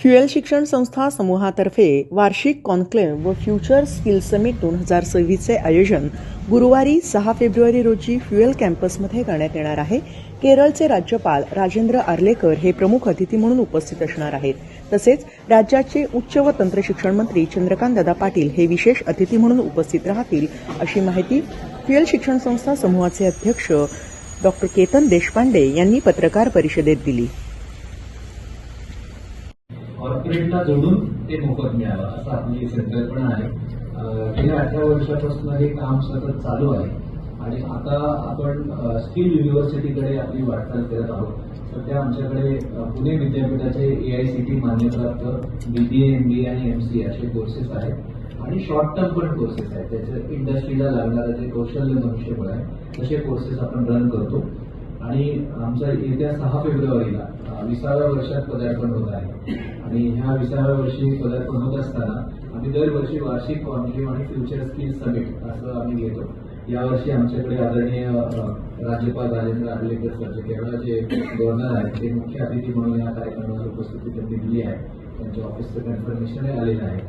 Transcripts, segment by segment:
Fuel शिक्षण संस्था समूहातर्फे वार्षिक कॉन्क्लेव्ह व फ्युचर स्किल समिट दोन हजार सव्वीसचे आयोजन गुरुवारी सहा फेब्रुवारी रोजी फ्युएल कॅम्पसमध्ये करण्यात येणार आहे. केरळचे राज्यपाल राजेंद्र आर्लेकर हे प्रमुख अतिथी म्हणून उपस्थित असणार आहेत. तसेच राज्याचे उच्च व तंत्रशिक्षण मंत्री चंद्रकांत दादा पाटील हे विशेष अतिथी म्हणून उपस्थित राहतील अशी माहिती फ्युएल शिक्षण संस्था समूहाचे अध्यक्ष डॉक्टर केतन देशपांडे यांनी पत्रकार परिषदेत दिली. कॉर्पोरेटला जोडून ते मोफत मिळावं असं आपली संकल्पना आहे. गेल्या अठरा वर्षापासून हे काम सतत चालू आहे. आणि आता आपण स्किल युनिव्हर्सिटीकडे आपली वाटचाल करत आहोत. सध्या आमच्याकडे पुणे विद्यापीठाचे ए आय सी टी मान्यताप्राप्त बीबीए एम बी आणि एम सी असे कोर्सेस आहेत. आणि शॉर्ट टर्म पण कोर्सेस आहेत. त्याचे इंडस्ट्रीला लागणारं जे कौशल्य मनुष्यबळ आहे तसे कोर्सेस आपण रन करतो. आणि आमच्या येत्या सहा फेब्रुवारीला विसाव्या वर्षात पदार्पण होत आहे. आणि ह्या विसाव्या वर्षी पदार्पण होत असताना आम्ही दरवर्षी वार्षिक कॉन्क्लेव्ह आणि फ्युचर स्किल समिट असं आम्ही घेतो. यावर्षी आमच्याकडे आदरणीय राज्यपाल राजेंद्र आर्लेकर सर जे केरळाचे गव्हर्नर आहेत ते मुख्य अतिथी म्हणून या कार्यक्रमाला उपस्थिती त्यांनी दिली आहे. त्यांच्या ऑफिसचं कन्फर्मेशन आलेलं आहे.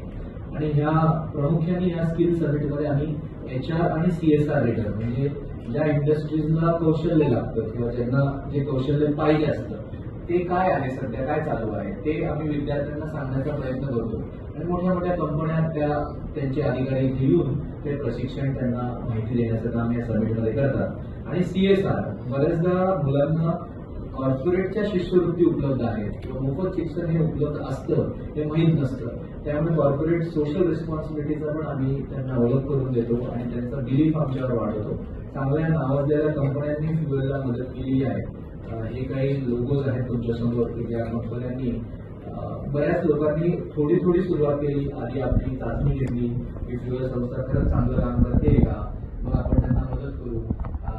आणि ह्या प्रामुख्याने या स्किल समिटमध्ये आम्ही एच आर आणि सी एस आर रेटर म्हणजे ज्या इंडस्ट्रीजला कौशल्य लागतं किंवा ज्यांना जे कौशल्य पाहिजे असतं ते काय आहे सध्या? काय चालू आहे? ते आम्ही विद्यार्थ्यांना सांगण्याचा प्रयत्न करतो. आणि मोठ्या मोठ्या कंपन्या त्या त्यांचे अधिकारी घेऊन ते प्रशिक्षण त्यांना माहिती देण्याचं काम या समिटमध्ये करतात. आणि सी एस आर बऱ्याचदा मुलांना कॉर्पोरेटच्या शिष्यवृत्ती उपलब्ध आहेत. मोफत शिक्षण हे उपलब्ध असतं हे माहीत नसतं. त्यामुळे कॉर्पोरेट सोशल रिस्पॉन्सिबिलिटीचा पण आम्ही त्यांना अवलंब करून देतो आणि त्यांचा बिलीफ आमच्यावर वाढवतो. चांगल्या नावाजलेल्या कंपन्यांनी फ्युएलला मदत केलेली आहे. हे काही लोगोज आहेत तुमच्यासमोर की ज्या कंपन्यांनी बऱ्याच लोकांनी थोडी थोडी सुरुवात केली. आधी आपली चाचणी घेतली. की फ्युएल संस्था खरंच चांगलं काम करते का? मग आपण त्यांना मदत करू.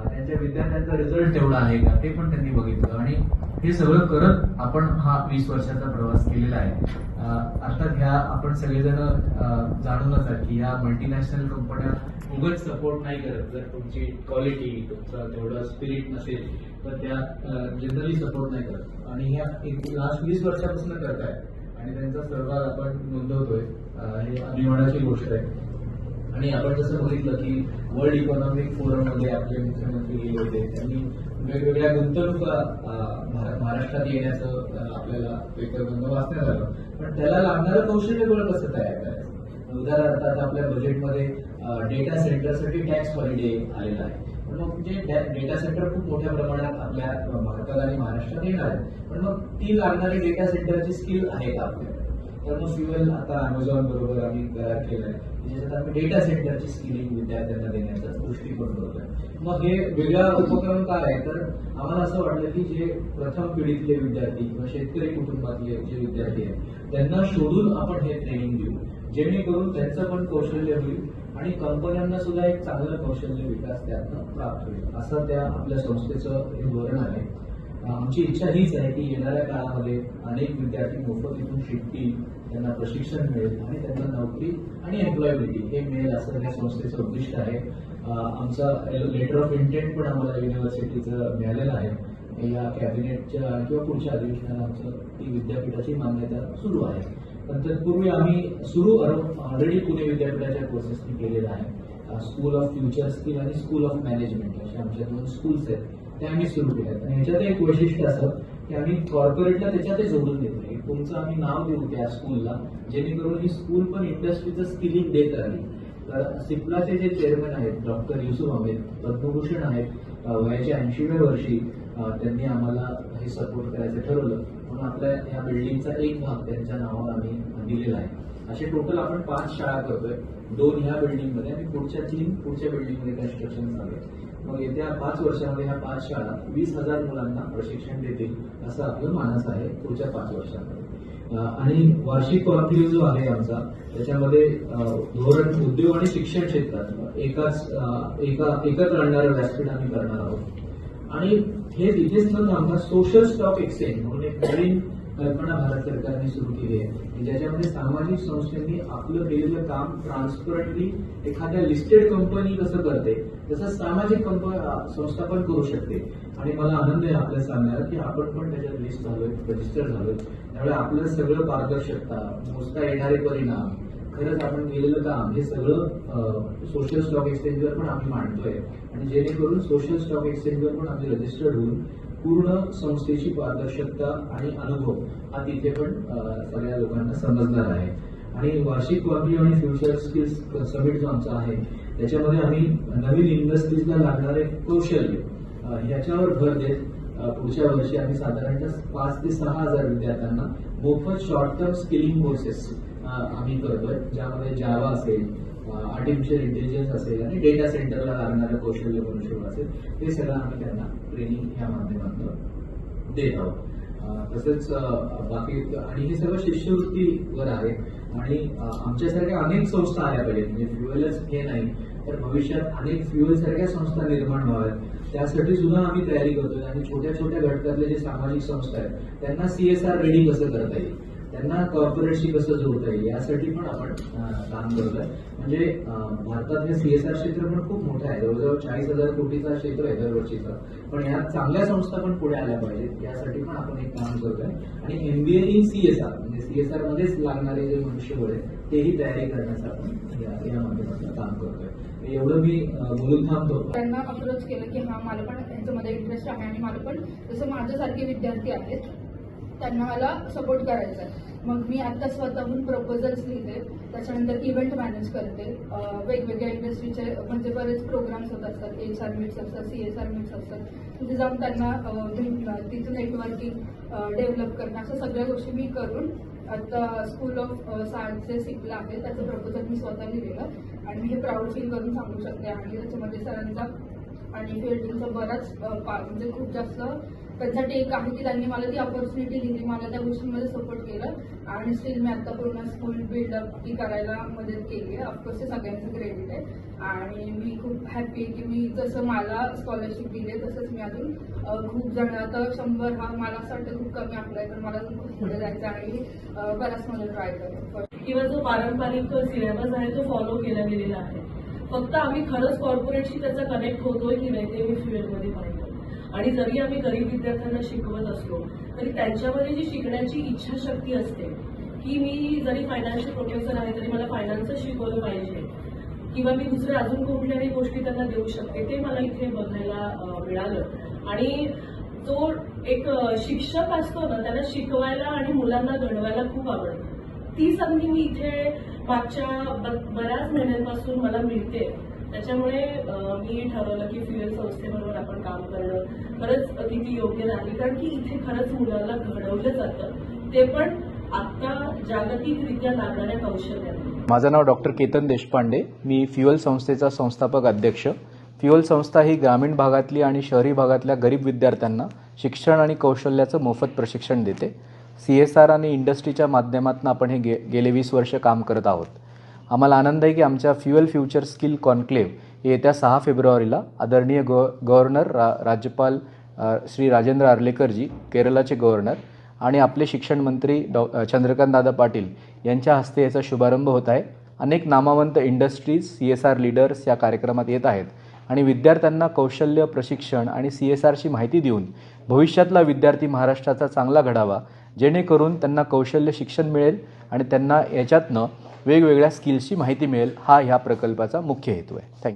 त्यांच्या विद्यार्थ्यांचा रिझल्ट तेवढा आहे का? ते पण त्यांनी बघितलं. आणि हे सगळं करत आपण हा वीस वर्षाचा प्रवास केलेला आहे. आता अर्थात ह्या आपण सगळेजण जाणूनच आहात की ह्या मल्टीनॅशनल कंपन्या उगच सपोर्ट नाही करत. जर तुमची क्वालिटी तुमचा तेवढं स्पिरिट नसेल तर त्या जनरली सपोर्ट नाही करत. आणि ह्या एक लास्ट वीस वर्षापासून करत आहेत आणि त्यांचा सहभाग आपण नोंदवतोय. हे अभिमानाची गोष्ट आहे. आणि आपण जसं बघितलं की वर्ल्ड इकॉनॉमिक फोरममध्ये आपले मुख्यमंत्री गेले होते. त्यांनी वेगवेगळ्या गुंतवणुका महाराष्ट्रात येण्याचं आपल्याला पेपरमधनं वाचण्यात आलं. पण त्याला लागणारं कौशल्य गोळ कसं तयार करायचं? उदाहरणार्थ आता आपल्या बजेटमध्ये डेटा सेंटरसाठी टॅक्स हॉलिडे आलेला आहे. पण मग जे डेटा सेंटर खूप मोठ्या प्रमाणात आपल्या भारतात आणि महाराष्ट्रात येणार आहे पण मग ती लागणारी डेटा सेंटरची स्किल आहे का आपल्याला तर आता अमेझॉन बरोबर आम्ही करार केलाय. ज्याच्यात आम्ही डेटा सेंटरची स्किलिंग विद्यार्थ्यांना देण्याचा दृष्टिकोन करतोय मग हे वेगळा उपक्रम काय आहे? तर आम्हाला असं वाटलं की जे प्रथम पिढीतले विद्यार्थी किंवा शेतकरी कुटुंबातले जे विद्यार्थी आहेत त्यांना शोधून आपण हे ट्रेनिंग देऊ. जेणेकरून त्यांचं पण कौशल्य होईल आणि कंपन्यांना सुद्धा एक चांगलं कौशल्य विकास त्यातनं प्राप्त होईल. असं त्या आपल्या संस्थेचं हे धोरण आहे. आमची इच्छा हीच आहे की येणाऱ्या काळामध्ये अनेक विद्यार्थी मोफत इथून शिकतील त्यांना प्रशिक्षण मिळेल आणि त्यांना नोकरी आणि एम्प्लॉयबिलिटी हे मिळेल असं या संस्थेचं उद्दिष्ट आहे. आमचा लेटर ऑफ इंटेंट पण आम्हाला युनिव्हर्सिटीचं मिळालेलं आहे. या कॅबिनेटच्या किंवा पुढच्या अधिवेशनाला आमचं ती विद्यापीठाची मान्यता सुरू आहे. पण तत्पूर्वी आम्ही सुरू ऑलरेडी पुणे विद्यापीठाच्या कोर्सेसनी केलेला आहे. स्कूल ऑफ फ्युचर स्किल आणि स्कूल ऑफ मॅनेजमेंट अशा आमच्या दोन स्कूल्स आहेत. ते आम्ही सुरू केलं. आणि ह्याच्यात एक वैशिष्ट्य असं की आम्ही कॉर्पोरेटला त्याच्यातही जोडून देतो. तुमचं आम्ही नाव देऊ त्या स्कूलला जेणेकरून ही स्कूल पण इंडस्ट्रीचं स्किलिंग देत राहील. तर सिप्लाचे जे चेअरमन आहेत डॉक्टर युसुफ अहमेद पद्मभूषण आहेत वयाच्या ऐंशीव्या वर्षी त्यांनी आम्हाला हे सपोर्ट करायचं ठरवलं. म्हणून आपल्या ह्या बिल्डिंगचा एक भाग त्यांच्या नावावर आम्ही दिलेला आहे. असे टोटल आपण पाच शाळा करतोय. दोन ह्या बिल्डिंगमध्ये आणि पुढच्या तीन पुढच्या बिल्डिंगमध्ये कन्स्ट्रक्शन चालू आहे. मग येत्या पाच वर्षामध्ये ह्या पाच शाळा वीस हजार मुलांना प्रशिक्षण देतील असं आपलं मानस आहे पुढच्या पाच वर्षामध्ये. आणि वार्षिक कॉन्क्लेव्ह जो आहे आमचा त्याच्यामध्ये धोरण उद्योग आणि शिक्षण क्षेत्रात एकाच एका एकत्र आणणारं व्यासपीठ आम्ही करणार आहोत. आणि हे तिथेच न थांबता सोशल स्टॉक एक्सचेंज म्हणून एक नवीन कल्पना भारत सरकारने सुरू केली आहे. ज्याच्यामध्ये सामाजिक संस्थांनी आपलं केलेलं काम ट्रान्सपरंटली एखाद्या लिस्टेड कंपनी कसं करते तसं सामाजिक कंप संस्था पण करू शकते. आणि मला आनंद आहे आपल्या सांगण्याला की आपण पण त्याच्यात लिस्ट झालोय रजिस्टर झालोय. त्यामुळे आपलं सगळं पारदर्शकता मोजता येणारे परिणाम खरंच आपण केलेलं काम हे सगळं सोशल स्टॉक एक्सचेंजवर पण आम्ही मांडतोय. आणि जेणेकरून सोशल स्टॉक एक्सचेंजवर पण आम्ही रजिस्टर्ड होऊन पूर्ण संस्थेची पारदर्शकता आणि अनुभव हा तिथे पण सगळ्या लोकांना समजणार आहे. आणि वार्षिक वापरी आणि फ्युचर स्किल्स समिट जो आमचा आहे त्याच्यामध्ये आम्ही नवीन इंडस्ट्रीजला लागणारे कौशल्य ह्याच्यावर भर देत पुढच्या वर्षी आम्ही साधारणतः पाच ते सहा हजार विद्यार्थ्यांना मोफत शॉर्ट टर्म स्किलिंग कोर्सेस आम्ही करतोय ज्यामध्ये जावा असेल आर्टिफिशियल इंटेलिजन्स असेल आणि डेटा सेंटरला लागणारं कौशल्य मनुष्यबळ असेल हे सगळं आम्ही त्यांना ट्रेनिंग ह्या माध्यमातून देत आहोत. तसंच तसेच बाकी आणि हे सगळं शिष्यवृत्तीवर आहे आणि आमच्यासारख्या अनेक संस्था आल्या पाहिजेत म्हणजे फ्युएलच हे नाही तर भविष्यात अनेक फ्युएल सारख्या संस्था निर्माण व्हाव्यात. त्यासाठी सुद्धा आम्ही तयारी करतोय आणि छोट्या छोट्या घटकातले जे सामाजिक संस्था आहेत त्यांना सीएसआर रेडी कसं करता येईल? त्यांना कॉर्पोरेटशी कसं जोडता येईल यासाठी पण आपण काम करतोय. म्हणजे भारतातले भारतात हे सीएसआर क्षेत्र पण खूप मोठं आहे. जवळजवळ चाळीस हजार कोटीचा क्षेत्र आहे दरवर्षीचा. पण या चांगल्या संस्था पण पुढे आल्या पाहिजेत. यासाठी पण आपण एक काम करतोय. आणि एमबीए इन सीएसआर म्हणजे सीएसआर मध्येच लागणारे जे मनुष्यबळ आहे तेही तयारी करण्याचं आपण या माध्यमातून काम करतोय. एवढं मी बोलून थांबतो. त्यांना अप्रोच केलं की हा मला पण यांच्यामध्ये इंटरेस्ट आहे आणि मला पण जसं माझ्यासारखे विद्यार्थी आहेत त्यांना मला सपोर्ट करायचा आहे मग मी आता स्वतःहून प्रपोजल्स लिहिते त्याच्यानंतर इव्हेंट मॅनेज करते. वेगवेगळ्या इंडस्ट्रीचे म्हणजे बरेच प्रोग्राम्स होत असतात. एच आर मीट्स असतात सी एस आर मीट्स असतात. तिथे जाऊन त्यांना अं, तिथं नेटवर्किंग डेव्हलप करणं अशा सगळ्या गोष्टी मी करून आता स्कूल ऑफ सायन्स जे शिकलं आहे त्याचं प्रपोजल मी स्वतः लिहिलेलं. आणि मी हे प्राऊड फील करून सांगू शकते. आणि त्याच्यामध्ये सरांचा आणि फिल्डिंगचं बराच म्हणजे खूप जास्त त्यांच्यासाठी एक आहे की त्यांनी मला ती ऑपॉर्च्युनिटी दिली मला त्या गोष्टींमध्ये सपोर्ट केलं. आणि स्टील मी आता पूर्ण स्कूल बिल्डअप ती करायला मदत केली आहे. ऑफकोर्स हे सगळ्यांचं क्रेडिट आहे. आणि मी खूप हॅपी आहे की मी जसं मला स्कॉलरशिप दिली आहे तसंच मी अजून खूप जण आता शंभर हा मला असं वाटतं खूप कमी अप्लाय तर मला अजून खूप पुढे जायचं आणि बराच मला ट्राय करतो किंवा जो पारंपरिक सिलेबस आहे तो फॉलो केला गेलेला आहे. फक्त आम्ही खरंच कॉर्पोरेटशी त्याचा कनेक्ट होतोय की नाही ते मी फील्डमध्ये पाहिलं आणि जरी आम्ही गरीब विद्यार्थ्यांना शिकवत असलो तरी त्यांच्यामध्ये जी शिकण्याची इच्छाशक्ती असते की मी जरी फायनान्शियल प्रोफेसर आहे तरी मला फायनान्सच शिकवलं पाहिजे किंवा मी दुसऱ्या अजून कुठल्याही गोष्टी त्यांना देऊ शकते ते मला इथे बघायला मिळालं. आणि जो एक शिक्षक असतो ना त्याला शिकवायला आणि मुलांना घडवायला खूप आवडतं. ती संधी मी इथे मागच्या बऱ्याच महिन्यांपासून मला मिळते. त्याच्यामुळे मी ठरवलं की फ्युएल संस्थेबरोबर आपण काम करणं खरंच किती योग्य राहील कारण की इथे खरंच मुलांना घडवलं जातं. ते पण आता जागतिकरित्या लागणाऱ्या कौशल्याने. माझं नाव डॉक्टर केतन देशपांडे. मी फ्युअल संस्थेचा संस्थापक अध्यक्ष. फ्युअल संस्था ही ग्रामीण भागातली आणि शहरी भागातल्या गरीब विद्यार्थ्यांना शिक्षण आणि कौशल्याचं मोफत प्रशिक्षण देते. सी एस आर आणि इंडस्ट्रीच्या माध्यमातून आपण हे गे गेले वीस वर्ष काम करत आहोत. आम्हाला आनंद आहे की आमच्या फ्युअल फ्युचर स्किल कॉन्क्लेव्ह येत्या सहा फेब्रुवारीला आदरणीय गव गव्हर्नर रा राज्यपाल श्री राजेंद्र आर्लेकरजी केरळाचे गव्हर्नर आणि आपले शिक्षण मंत्री डॉ चंद्रकांतदादा पाटील यांच्या हस्ते याचा शुभारंभ होत आहे. अनेक नामवंत industries C S R leaders या कार्यक्रमात येत आहेत आणि विद्यार्थ्यांना कौशल्य प्रशिक्षण आणि सी एस आरची माहिती देऊन भविष्यातला विद्यार्थी महाराष्ट्राचा चांगला घडावा जेणेकरून त्यांना कौशल्य शिक्षण मिळेल आणि त्यांना याच्यातनं वेगवेगळ्या स्किल्सची माहिती मिळेल. हा ह्या प्रकल्पाचा मुख्य हेतू आहे. थँक्यू